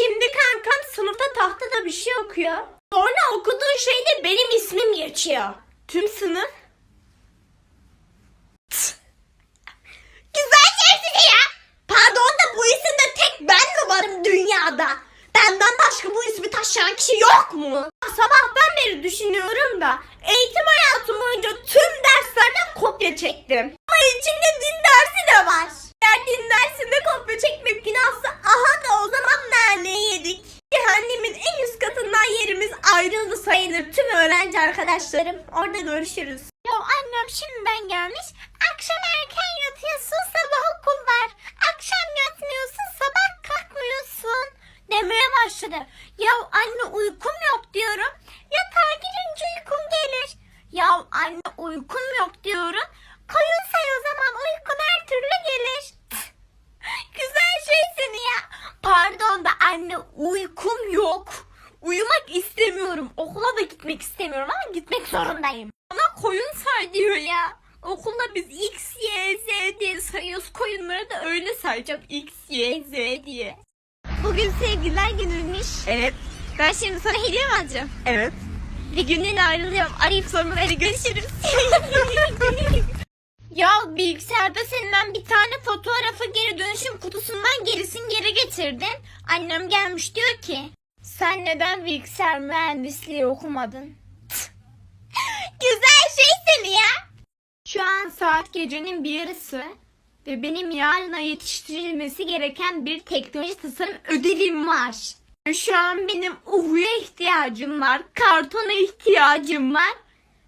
Şimdi kankam sınıfta tahtada bir şey okuyor. Sonra okuduğu şeyde benim ismim geçiyor. Tüm sınıf. Güzel sesini ya. Pardon da bu isimde tek ben mi varım dünyada? Benden başka bu ismi taşıyan kişi yok mu? Sabahtan beri düşünüyorum da eğitim hayatım boyunca tüm derslerden kopya çektim. Ama içinde din dersi de var. Eğer din dersinde kopya çekmek günahsa aha da o zaman nane yedik. Cehennemin en üst katından yerimiz ayrıldı sayılır tüm öğrenci arkadaşlarım. Orada görüşürüz. Ya annem şimdiden gelmiş. Akşam erken yatıyorsun sabah okul var. Akşam yatmıyorsun sabah kalkmıyorsun. Demeye başladı. Ya anne uykum yok diyorum. Yatağa girince uykum gelir. Ya anne uykum yok diyorum. Koyun say o zaman uykun her türlü gelir. Güzel şey seni ya. Pardon da anne uykum yok. Uyumak istemiyorum. Okula da gitmek istemiyorum ama gitmek zorundayım. Bana koyun say diyor ya. Okulda biz X, Y, Z diye sayıyoruz. Koyunları da öyle sayacağım. X, Y, Z diye. Bugün sevgililer günüymüş. Evet, Ben şimdi sana hediye mi alacağım? evet. Bir günden ayrılıyorum. Arayıp sorma hadi görüşürüz. ya bilgisayarda senden bir tane fotoğrafı geri dönüşüm kutusundan gerisin geri getirdin. Annem gelmiş diyor ki sen neden bilgisayar mühendisliği okumadın? Güzel şey seni ya. Şu an saat gecenin bir yarısı ve benim yarına yetiştirilmesi gereken bir teknoloji tasarım ödevim var. Şu an benim uhuya ihtiyacım var, kartona ihtiyacım var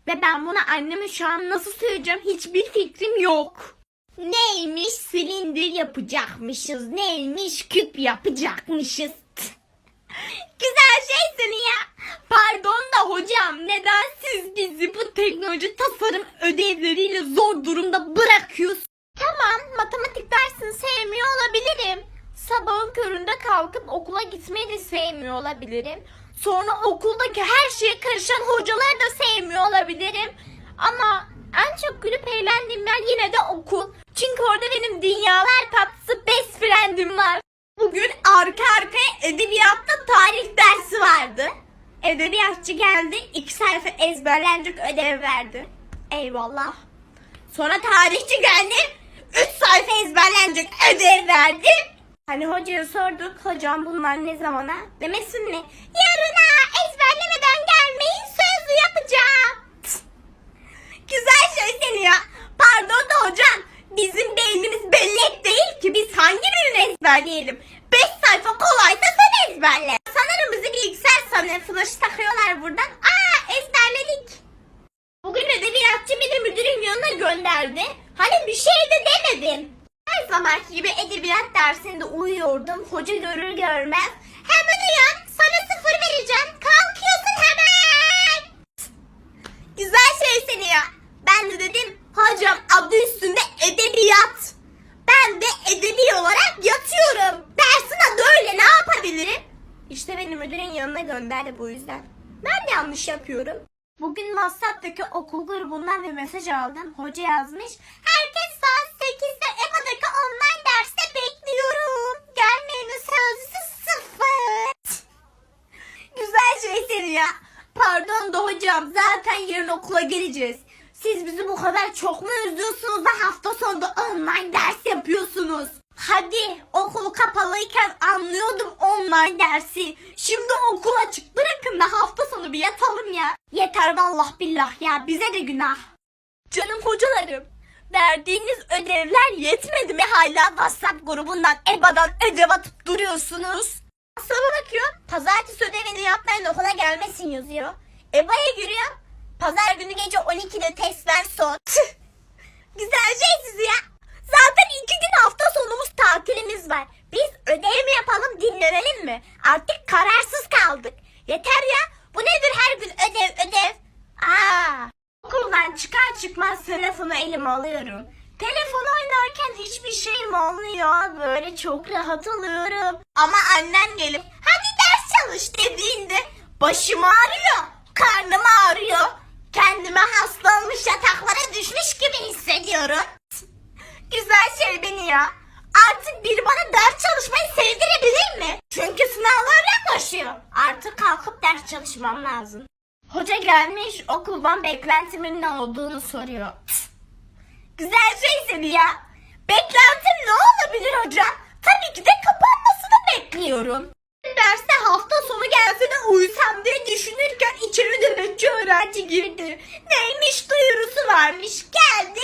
ve ben bunu anneme şu an nasıl söyleyeceğim hiçbir fikrim yok. Neymiş silindir yapacakmışız, neymiş küp yapacakmışız. Güzel şey seni ya. Pardon da hocam neden siz bizi bu teknoloji tasarım ödevleriyle zor durumda bırakıyorsunuz? Tamam matematik dersini sevmiyor olabilirim. Sabahın köründe kalkıp okula gitmeyi de sevmiyor olabilirim. Sonra okuldaki her şeye karışan hocaları da sevmiyor olabilirim. Ama en çok gülüp eğlendiğim yer yine de okul. Çünkü orada benim dünyalar tatlısı best friend'im var. Bugün arka arkaya edebiyatta tarih dersi vardı. Edebiyatçı geldi, iki sayfa ezberlenecek ödev verdi. Eyvallah. Sonra tarihçi geldi, üç sayfa ezberlenecek ödev verdi. Hani hocaya sorduk, hocam bunlar ne zamana? Demesin mi? Yarına ezberlemeden gelmeyin sözlü yapacağım. Güzel şey seni ya. Pardon da hocam, bizim beynimiz bellek değil ki biz hangi birini ezberleyelim? Beş sayfa kolaysa sen ezberle. Sanırım bizi bilgisayar sınıfına takıyorlar buradan. Aa ezberledik. Bugün edebiyatçı beni müdürün yanına gönderdi. Hani bir şey de demedim. Her zamanki gibi edebiyat dersinde uyuyordum. Hoca görür görmez. Hemen uyan sana sıfır vereceğim. Hocam adı üstünde edebiyat. Ben de edebi olarak yatıyorum. Dersin adı öyle ne yapabilirim? İşte beni müdürün yanına gönderdi bu yüzden. Ben de yanlış yapıyorum. Bugün WhatsApp'taki okul grubundan bir mesaj aldım. Hoca yazmış. Herkes saat 8'de EMA'daki online derste bekliyorum. Gelmeyenin sözlüsü sıfır. Güzel şey seni ya. Pardon da hocam zaten yarın okula geleceğiz. Siz bizi bu kadar çok mu üzüyorsunuz da hafta sonunda online ders yapıyorsunuz? Hadi okul kapalıyken anlıyordum online dersi. Şimdi okul açık bırakın da hafta sonu bir yatalım ya. Yeter vallah billah ya bize de günah. Canım hocalarım verdiğiniz ödevler yetmedi mi hala WhatsApp grubundan EBA'dan ödev atıp duruyorsunuz? Sana bakıyor. Pazartesi ödevini yapmayan okula gelmesin yazıyor. EBA'ya giriyor. Pazar günü gece 12'de testler son. Güzel şey siz ya. Zaten iki gün hafta sonumuz tatilimiz var. Biz ödev mi yapalım dinlenelim mi? Artık kararsız kaldık. Yeter ya. Bu nedir her gün ödev ödev? Aa, okuldan çıkar çıkmaz telefonu elime alıyorum. Telefon oynarken hiçbir şeyim olmuyor. Böyle çok rahat oluyorum. Ama annem gelip hadi ders çalış dediğinde başım ağrıyor. Karnım ağrıyor. Kendime hastalanmış yataklara düşmüş gibi hissediyorum. Güzel şey beni ya. Artık biri bana ders çalışmayı sevdirebilir mi? Çünkü sınavlar artık kalkıp ders çalışmam lazım. Hoca gelmiş okuldan beklentimin ne olduğunu soruyor. Güzel şey seni ya. Beklentim ne olabilir hocam? Tabii ki de kapanmasını bekliyorum. Derste hafta sonu gelse de uyusam diye düşünürken içeri öğrenci girdi. Neymiş duyurusu varmış geldi.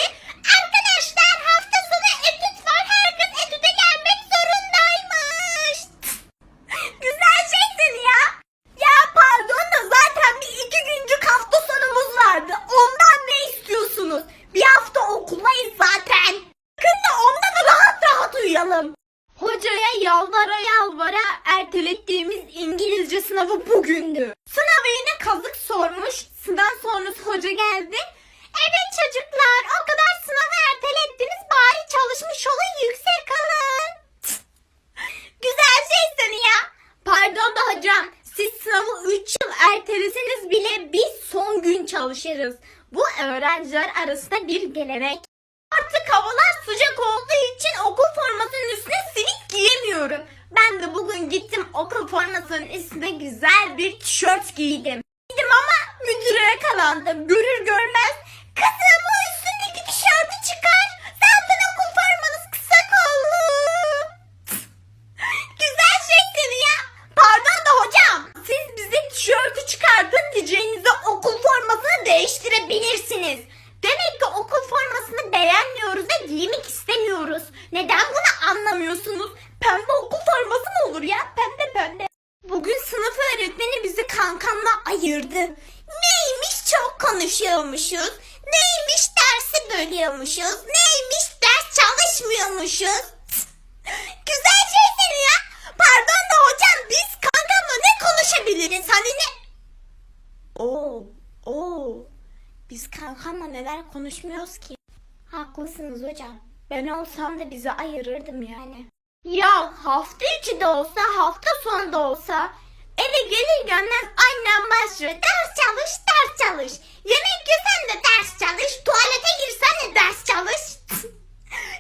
Hoca geldi. Evet çocuklar o kadar sınavı ertelettiniz bari çalışmış olun yüksek alın. Güzel şey seni ya. Pardon da hocam siz sınavı 3 yıl erteleseniz bile biz son gün çalışırız. Bu öğrenciler arasında bir gelenek. Artık havalar sıcak olduğu için okul formasının üstüne silik giyemiyorum. Ben de bugün gittim okul formasının üstüne güzel bir tişört giydim. Yakalandım. Görür görmez ders çalışmıyormuşuz. Güzel şey ya. Pardon da hocam biz kankamla ne konuşabiliriz? Hani ne? Oo, oo. Biz kankamla neler konuşmuyoruz ki? Haklısınız hocam. Ben olsam da bizi ayırırdım yani. Ya hafta içi de olsa hafta sonu da olsa eve gelir gelmez annem başlıyor. Ders çalış, ders çalış. Yemek yesen de ders çalış. Tuvalete girsen de ders çalış.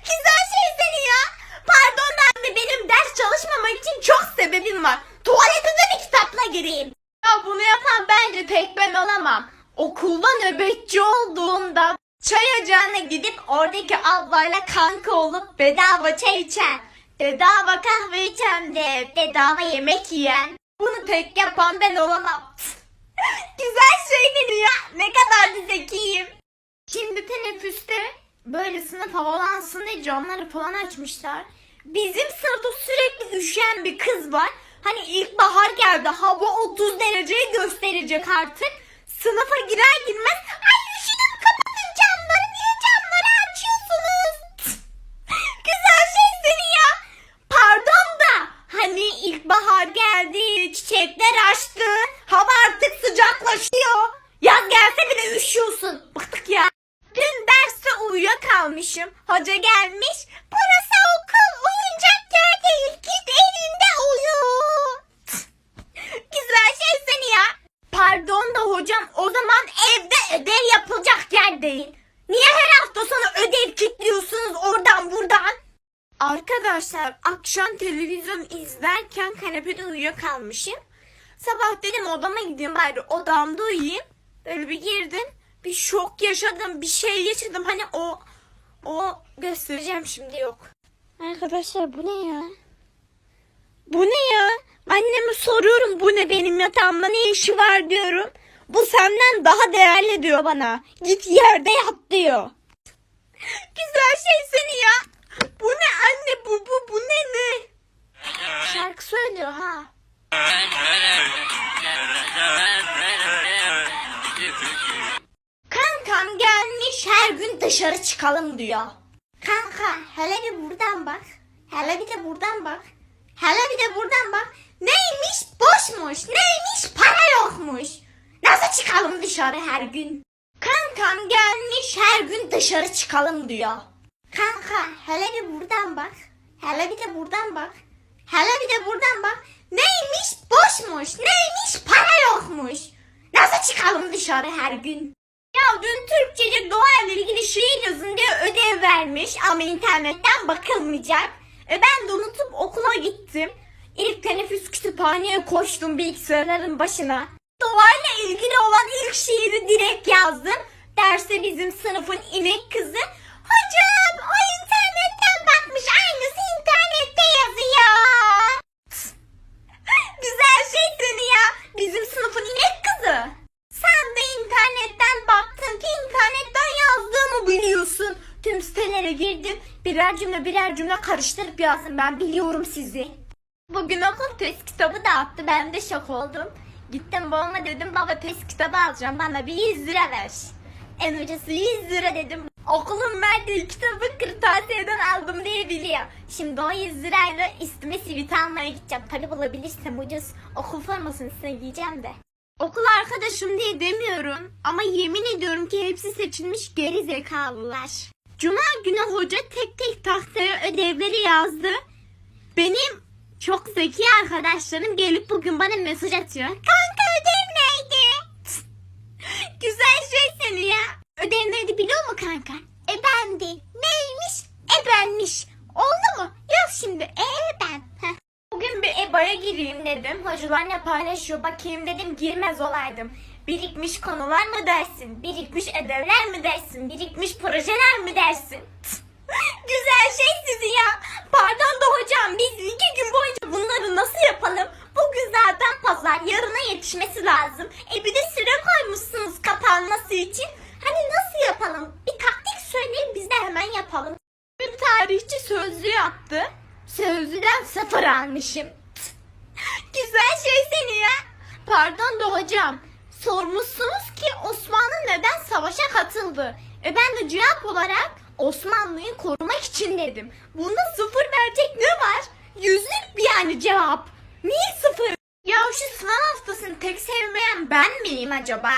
Güzel şey seni ya. Pardon anne benim ders çalışmamak için çok sebebim var. Tuvalete de bir kitapla gireyim. Ya bunu yapan bence tek ben olamam. Okulda nöbetçi olduğumda Çay ocağına gidip oradaki ablayla kanka olup bedava çay içen, bedava kahve içen de bedava yemek yiyen. Bunu tek yapan ben olamam. Güzel şey ya. Ne kadar da zekiyim. Şimdi teneffüste böyle sınıf havalansın diye camları falan açmışlar. Bizim sınıfta sürekli üşüyen bir kız var. Hani ilkbahar geldi. Hava 30 dereceyi gösterecek artık. Sınıfa girer girmez Arkadaşlar akşam televizyon izlerken kanepede uyuyakalmışım. Sabah dedim odama gideyim bari odamda uyuyayım. Böyle bir girdim. Bir şok yaşadım. Bir şey yaşadım. Hani o o göstereceğim şimdi yok. Arkadaşlar bu ne ya? Bu ne ya? Anneme soruyorum bu ne benim yatağımda ne işi var diyorum. Bu senden daha değerli diyor bana. Git yerde yat diyor. Güzel şey seni ya. Bu ne anne bu bu bu ne ne? Şarkı söylüyor ha. Kankam gelmiş her gün dışarı çıkalım diyor. Kanka hele bir buradan bak. Hele bir de buradan bak. Hele bir de buradan bak. Neymiş boşmuş. Neymiş para yokmuş. Nasıl çıkalım dışarı her gün? Kankam gelmiş her gün dışarı çıkalım diyor. Kanka hele bir buradan bak. Hele bir de buradan bak. Hele bir de buradan bak. Neymiş boşmuş. Neymiş para yokmuş. Nasıl çıkalım dışarı her gün? Ya dün Türkçece doğa ile ilgili şiir yazın diye ödev vermiş ama internetten bakılmayacak. E ben de unutup okula gittim. İlk teneffüs kütüphaneye koştum bilgisayarların başına. Doğayla ilgili olan ilk şiiri direkt yazdım. Derste bizim sınıfın inek kızı. Hocam o internetten bakmış aynısı internette yazıyor. Güzel şey seni ya. Bizim sınıfın inek kızı. Sen de internetten baktın ki internetten yazdığımı biliyorsun. Tüm sitelere girdim. Birer cümle birer cümle karıştırıp yazdım. Ben biliyorum sizi. Bugün okul test kitabı dağıttı. Ben de şok oldum. Gittim babama dedim baba test kitabı alacağım. Bana bir 100 lira ver. En öncesi 100 lira dedim. Okulun verdiği kitabı kırtasiyeden aldım diye biliyor. Şimdi o 100 lirayla üstüme sivit almaya gideceğim. Tabi bulabilirsem ucuz. Okul formasını size giyeceğim de. Okul arkadaşım diye demiyorum. Ama yemin ediyorum ki hepsi seçilmiş geri zekalılar. Cuma günü hoca tek tek tahtaya ödevleri yazdı. Benim çok zeki arkadaşlarım gelip bugün bana mesaj atıyor. Kanka ödev neydi? Güzel şey seni ya. Ödev neydi biliyor musun kanka? E bendi. Neymiş? E benmiş. Oldu mu? Yaz şimdi. E ben. Heh. Bugün bir EBA'ya gireyim dedim. Hocalar ne paylaşıyor bakayım dedim girmez olaydım. Birikmiş konular mı dersin? Birikmiş ödevler mi dersin? Birikmiş projeler mi dersin? Güzel şey sizi ya. Pardon da hocam biz iki gün boyunca bunları nasıl yapalım? Bugün zaten pazar yarına yetişmesi lazım. E bir de süre koymuşsunuz kapanması için. Hani nasıl yapalım? Bir taktik söyleyin biz de hemen yapalım. Bir tarihçi sözlüğü yaptı. Sözlüden sıfır almışım. Güzel şey seni ya. Pardon da hocam. Sormuşsunuz ki Osmanlı neden savaşa katıldı? E ben de cevap olarak Osmanlı'yı korumak için dedim. Bunda sıfır verecek ne var? Yüzlük bir yani cevap. Niye sıfır? Ya şu sınav haftasını tek sevmeyen ben miyim acaba?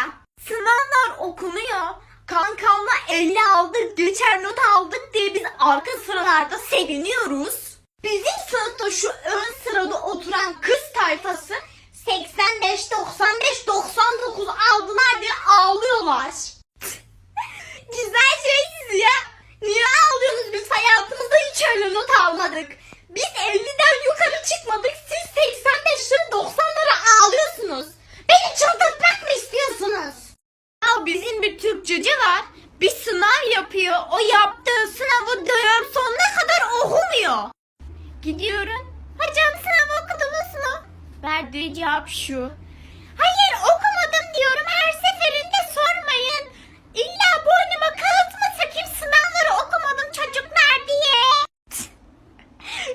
Sınavlar okunuyor. Kankamla 50 aldık, geçer not aldık diye biz arka sıralarda seviniyoruz. Bizim sınıfta şu ön sırada oturan kız tayfası 85, 95, 99 aldılar diye ağlıyorlar. Güzel şey siz ya. Niye ağlıyorsunuz? Biz hayatımızda hiç öyle not almadık. Biz 50'den yukarı çıkmadık. Siz 85'leri 90'lara ağlıyorsunuz. Beni çıldırtmak mı istiyorsunuz? Ya bizim bir Türkçeci var. Bir sınav yapıyor. O yaptığı sınavı dönem sonuna kadar okumuyor. Gidiyorum. Hocam sınav okudunuz mu? Verdiği cevap şu. Hayır okumadım diyorum. Her seferinde sormayın. İlla boynuma kağıt mı takayım sınavları okumadım çocuklar diye.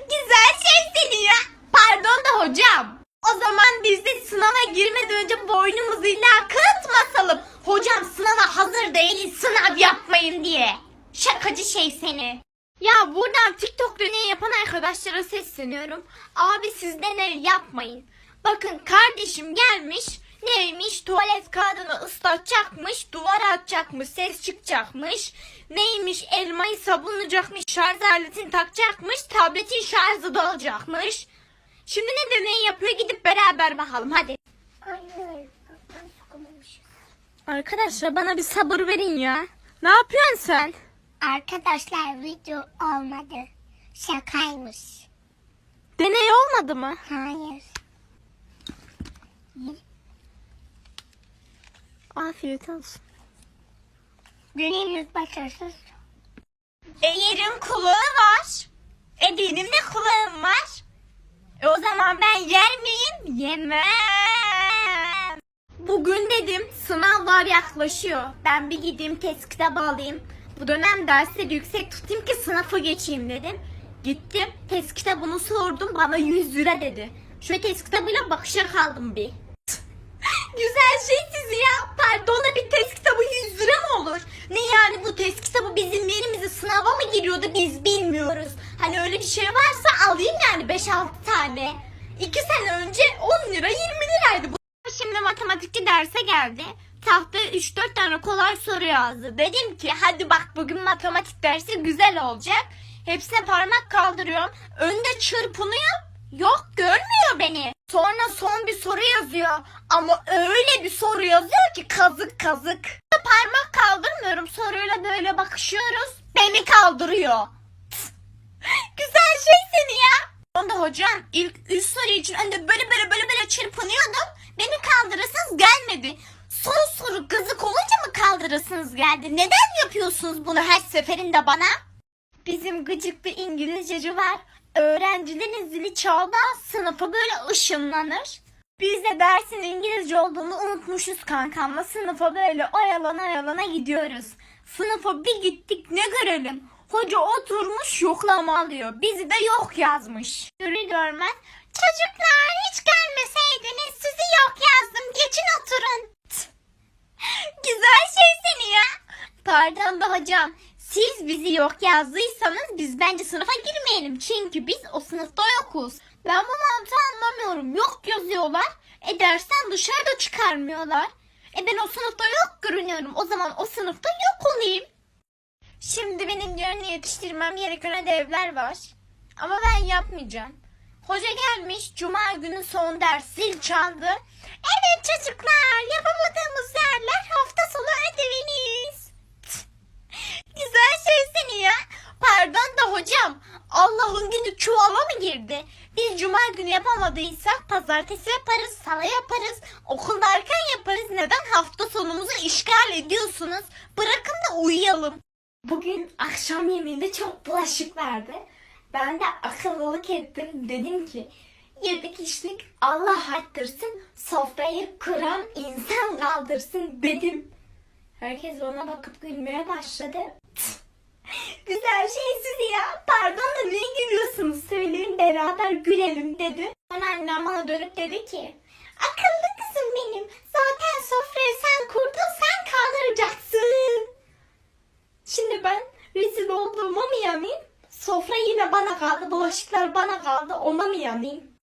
Güzel şey seni ya. Pardon da hocam. O zaman biz de sınava girmeden önce boynumuzu illa kağıt mı asalım? Hocam sınava hazır değiliz sınav yapmayın diye. Şakacı şey seni. Ya buradan TikTok deneyi yapan arkadaşlara sesleniyorum. Abi siz deney yapmayın. Bakın kardeşim gelmiş. Neymiş? Tuvalet kağıdını ıslatacakmış, duvara atacakmış, ses çıkacakmış. Neymiş? Elmayı sabunlayacakmış, şarj aletini takacakmış, tabletin şarjı da olacakmış. Şimdi ne deney yapıyor gidip beraber bakalım hadi. Arkadaşlar bana bir sabır verin ya. Ne yapıyorsun sen? Arkadaşlar video olmadı. Şakaymış. Deney olmadı mı? Hayır. Afiyet olsun. Deneyimiz başarısız. E yerin kulağı var. E benim de kulağım var. E o zaman ben yer miyim? Yemem. Bugün dedim sınavlar yaklaşıyor. Ben bir gideyim test kitabı alayım. Bu dönem dersleri yüksek tutayım ki sınıfı geçeyim dedim. Gittim test kitabını sordum bana 100 lira dedi. Şöyle test kitabıyla bakışa kaldım bir. Güzel şey sizi ya. Pardon bir test kitabı 100 lira mı olur? Ne yani bu test kitabı bizim yerimize sınava mı giriyordu biz bilmiyoruz. Hani öyle bir şey varsa alayım yani 5-6 tane. 2 sene önce 10 lira 20 liraydı bu. Şimdi matematikçi derse geldi. Tahtaya 3-4 tane kolay soru yazdı. Dedim ki hadi bak bugün matematik dersi güzel olacak. Hepsine parmak kaldırıyorum. Önde çırpınıyor. Yok görmüyor beni. Sonra son bir soru yazıyor. Ama öyle bir soru yazıyor ki kazık kazık. Parmak kaldırmıyorum. Soruyla böyle bakışıyoruz. Beni kaldırıyor. Güzel şey seni ya. Onda hocam ilk üç soru için önde böyle böyle böyle böyle çırpınıyordum. Beni kaldırırsınız gelmedi. Son soru gızık olunca mı kaldırırsınız geldi? Neden yapıyorsunuz bunu her seferinde bana? Bizim gıcık bir İngilizceci var. Öğrencilerin zili çaldı sınıfa böyle ışınlanır. Biz de dersin İngilizce olduğunu unutmuşuz kankamla sınıfa böyle oyalana oyalana gidiyoruz. Sınıfa bir gittik ne görelim. Hoca oturmuş yoklama alıyor. Bizi de yok yazmış. Görür görmez. Çocuklar hiç gelmeseydiniz sizi yok yazdım. Geçin oturun. Güzel şey seni ya. Pardon da hocam. Siz bizi yok yazdıysanız biz bence sınıfa girmeyelim. Çünkü biz o sınıfta yokuz. Ben bu mantığı anlamıyorum. Yok yazıyorlar. E dersten dışarıda çıkarmıyorlar. E ben o sınıfta yok görünüyorum. O zaman o sınıfta yok olayım. Şimdi benim yarın yetiştirmem gereken ödevler var. Ama ben yapmayacağım. Hoca gelmiş cuma günü son ders zil çaldı. Evet çocuklar yapamadığımız yerler hafta sonu ödeviniz. Güzel şey ya. Pardon da hocam. Allah'ın günü çuvala mı girdi? Biz cuma günü yapamadıysak pazartesi yaparız, salı yaparız, okulda erken yaparız. Neden hafta sonumuzu işgal ediyorsunuz? Bırakın da uyuyalım. Bugün akşam yemeğinde çok bulaşık vardı. Ben de akıllılık ettim. Dedim ki yedik içtik Allah arttırsın sofrayı kuran insan kaldırsın dedim. Herkes bana bakıp gülmeye başladı. Güzel şey siz ya. Pardon da niye gülüyorsunuz? Söyleyin beraber gülelim dedi. Sonra annem bana dönüp dedi ki Akıllı kızım benim. Zaten sofrayı sen kurdun sen kaldıracaksın. Şimdi ben rezil olduğuma mı yanayım? Sofra yine bana kaldı. Bulaşıklar bana kaldı. Ona mı yanayım?